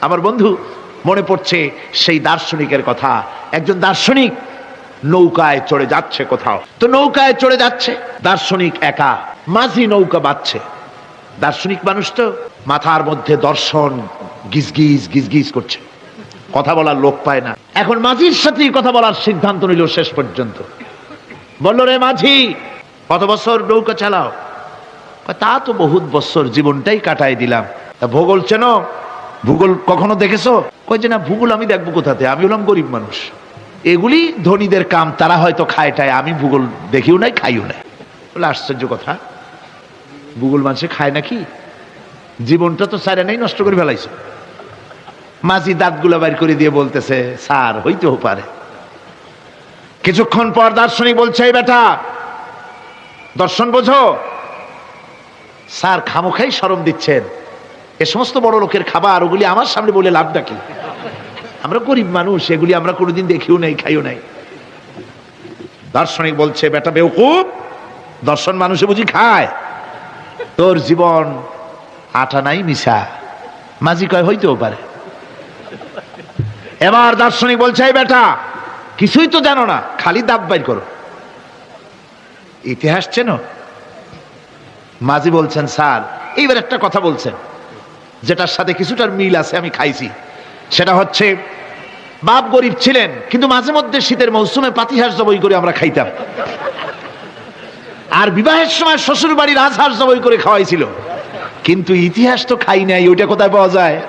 আমার বন্ধু, মনে পড়ছে সেই দার্শনিকের কথা। একজন দার্শনিক নৌকায় চড়ে যাচ্ছে কোথাও। তো নৌকায় চড়ে যাচ্ছে, দার্শনিক একা, মাঝি নৌকা বাচ্ছে দার্শনিক মানুষ তো মাথার মধ্যে দর্শন গিজগিজ গিজগিজ করছে। কথা বলার লোক পায় না। এখন মাঝির সাথেই কথা বলার সিদ্ধান্ত নিল শেষ পর্যন্ত। বলল, রে মাঝি, কত বছর নৌকা চালাও? তা তো বহুত বছর, জীবনটাই কাটাই দিলাম। তা ভূগোল চেনো ভূগোল কখনো দেখেছ? কই যে না, ভূগোল আমি দেখব কোথাতে? আমি হলাম গরিব মানুষ। এগুলি ধনীদের কাম, তারা হয়তো খায় টায় আমি ভূগোল দেখিও নাই, খাইও নাই। বলে আশ্চর্য কথা। ভূগোল মানুষে খায় নাকি? জীবনটা তো সারে নেই, নষ্ট করে ফেলাইছে। মাঝি দাঁতগুলো বাইর করে দিয়ে বলতেছে, স্যার, হইতেও পারে। কিছুক্ষণ পর দার্শনিক বলছে, এই বেটা, দর্শন বোঝো। স্যার খামোখাই সরম দিচ্ছেন। এ সমস্ত বড় লোকের খাবার, ওগুলি আমার সামনে বলে লাভটা কি আমরা গরিব মানুষ, এগুলি আমরা কোনোদিন দেখিও নাই, খাইও নাই। দার্শনিক বলছে, বেটা, বেউকুব, দর্শন মানুষে বুঝি খায়। তোর জীবন আটা নাই, মিশা। মাঝি কয়, হইতেও পারে। এবার দার্শনিক বলছে, এই বেটা, কিছুই তো জানো না, খালি দাঁত বাইর করো। ইতিহাস চেনো? মাঝি বলছেন, স্যার, এইবার একটা কথা বলছেন। যেটার সাথে কিছুটার মিল আছে, আমি খাইছি। সেটা হচ্ছে, বাপ গরিব ছিলেন, কিন্তু মাঝে মধ্যে শীতের মৌসুমে পাতিহাস জবই করে আমরা খাইতাম। আর বিবাহের সময় শ্বশুর বাড়ির রাজহাঁস জবই করে খাওয়াইছিল। কিন্তু ইতিহাস তো খাই নাই, ওইটা কোথায় পাওয়া যায়?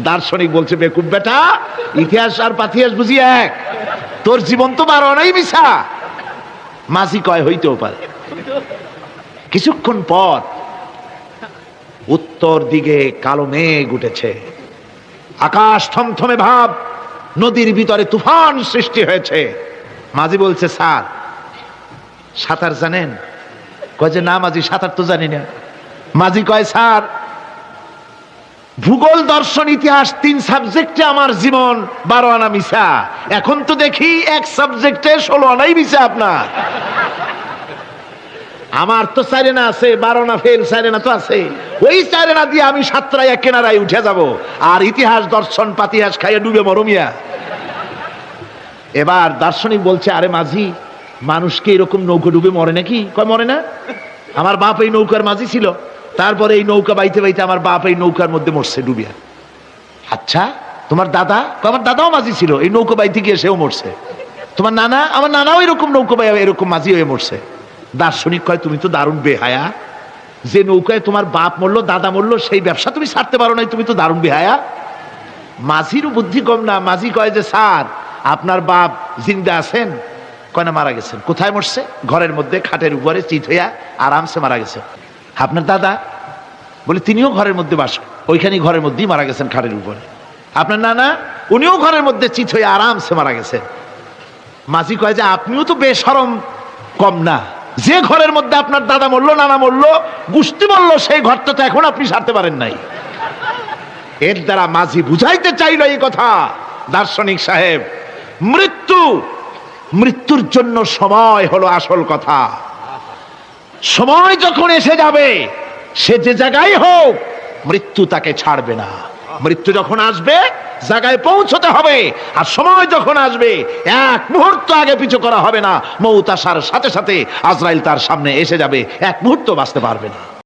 দার্শনিক বলছে, বেকুব বেটা, ইতিহাস আর পাতিহাস বুঝি এক। তোর জীবন তো বারো নাই মিশা মাঝি কয়, হইতেও পারে। কিছুক্ষণ পর উত্তর দিকে কালো মেঘ উঠেছে। আকাশ থমথমে ভাব, নদীর ভিতরে তুফান সৃষ্টি হয়েছে। মাঝি বলছে, স্যার, সাঁতার জানেন? কয় যে, না মাঝি, সাঁতার তো জানি না। মাঝি কয়, স্যার, ভূগোল, দর্শন, ইতিহাস তিন সাবজেক্টে আমার জীবন বারো আনা মিশা। এখন তো দেখি এক সাবজেক্টে ষোলো আনাই মিশা আপনার। আমার তো চারেনা আছে, বারো না ফেল চারেনা তো আছে। ওই চারেনা দিয়ে আমি সাতরাইয়া কেনারায় উঠে যাব। আর ইতিহাস দর্শন পাতিহাস খাইয়ে ডুবে মরমিয়া এবার দার্শনিক বলছে, আরে মাঝি মানুষকে এরকম নৌকো ডুবে মরে নাকি? কয়, মরে না। আমার বাপ এই নৌকার মাঝি ছিল। তারপরে এই নৌকা বাইতে বাইতে আমার বাপ এই নৌকার মধ্যে মরছে ডুবিয়া। আচ্ছা তোমার দাদা? আমার দাদাও মাঝি ছিল। এই নৌকো বাইতে গিয়ে সেও মরছে। তোমার নানা? আমার নানাও এরকম নৌকো বাই এরকম মাঝি হয়ে মরছে। দার্শনিক কয়, তুমি তো দারুণ বেহায়া। যে নৌকায় তোমার বাপ মরলো, দাদা মরলো, সেই ব্যবসা তুমি ছাড়তে পারো নাই, তুমি তো দারুণ বেহায়া। মাঝিরও বুদ্ধি কম না, মাঝি কয় যে, স্যার, আপনার বাপ জিন্দা আছেন? কয়, না, মারা গেছেন। কোথায় মরছে? ঘরের মধ্যে, খাটের উপরে, চিত হইয়া আরামসে মারা গেছে। আপনার দাদা? বলে, তিনিও ঘরের মধ্যে বাস ওইখানেই ঘরের মধ্যেই মারা গেছেন খাটের উপরে। আপনার নানা? উনিও ঘরের মধ্যে চিত হয়ে আরামসে মারা গেছেন। মাঝি কয় যে, আপনিও তো বেসরম কম না। যে ঘরের মধ্যে আপনার দাদা মরলো, নানা মরলো, গুষ্টি মরলো, সেই ঘরটা তো এখন আপনি সারতে পারেন নাই। এর দ্বারা মাঝি বুঝাইতে চাইল এই কথা, দার্শনিক সাহেব। মৃত্যু, মৃত্যুর জন্য সময় হলো আসল কথা। সময় যখন এসে যাবে, সে যে জায়গায় হোক, মৃত্যু তাকে ছাড়বে না। মৃত্যু যখন আসবে, জায়গায় পৌঁছতে হবে। আর সময় যখন আসবে, এক মুহূর্ত আগে পিছু করা হবে না। মৌত আসার সাথে সাথে আজরাইল তার সামনে এসে যাবে। এক মুহূর্ত বাঁচতে পারবে না।